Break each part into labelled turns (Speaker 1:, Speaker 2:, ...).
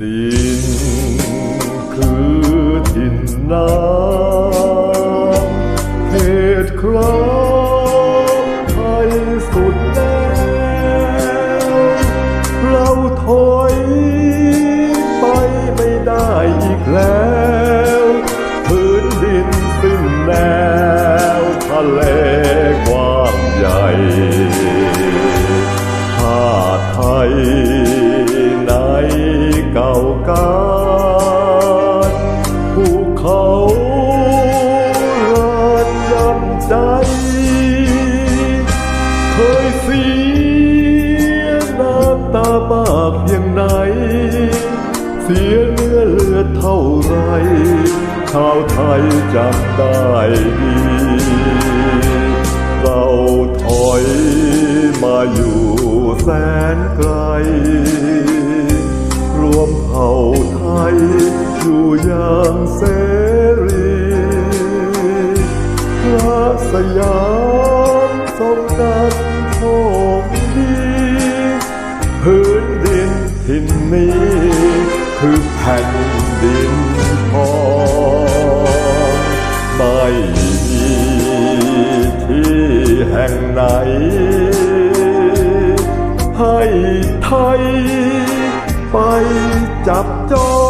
Speaker 1: ดินคือดินน้ำเหตุครับไทยสุดแล้เราถอยไปไม่ได้อีกแล้วพื้นดินสิ้นแนวทะเลกว้างใหญ่ชาไทย เขารานยำใจ เคยเสียน้ำตามากเพียงไหน เสียเนื้อเลือดเท่าไร ชาวไทยจำได้ดีเราถอยมาอยู่แสนไกล รวมเผ่าไทยอยู่อย่างเส สยามทรงนั้นโชคดีพื้นดินถิ่นนี้ คือแผ่นดินทองไม่มีที่แห่งไหน ให้ไทยไปจับจอง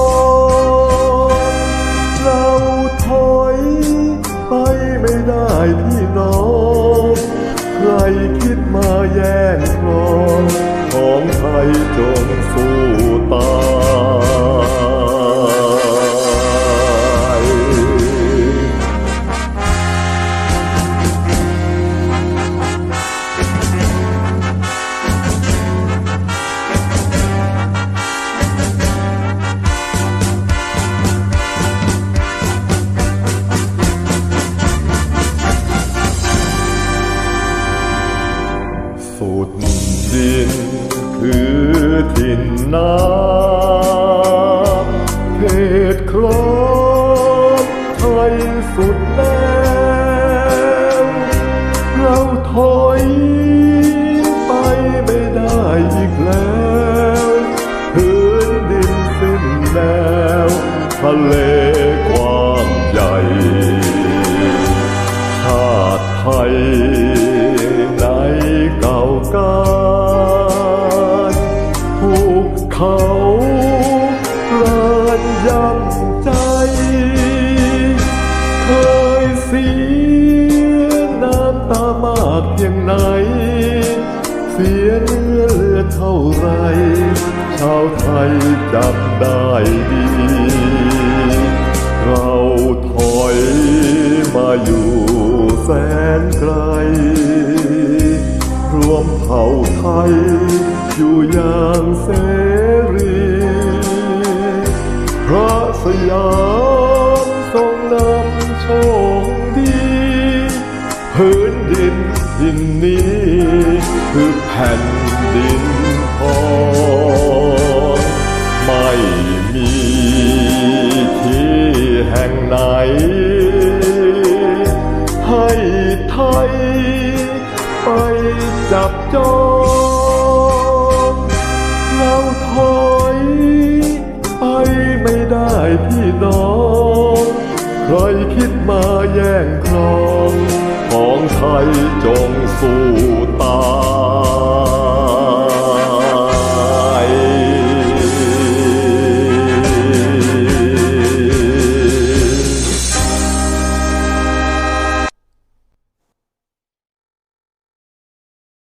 Speaker 1: ของไทยจงสู้ตายสุดดิน คือถิ่นน้ำเขตครองไทยสุดแล้ เขาลานยำใจ เคยเสียน้ำตามากเพียงไหน เสียเนื้อเลือดเท่าไร ชาวไทยจำได้ดี เราถอยมาอยู่แสนไกล มเผ่าไทย อยู่อย่างเสรีพระสยามทรงนำโชคดีพื้นดินทินนี้คือแผ่นดิน จับจองเราถอยไปไม่ได้พี่น้อง ใครคิดมาแย่งครอง ของไทยจงสู้ตาย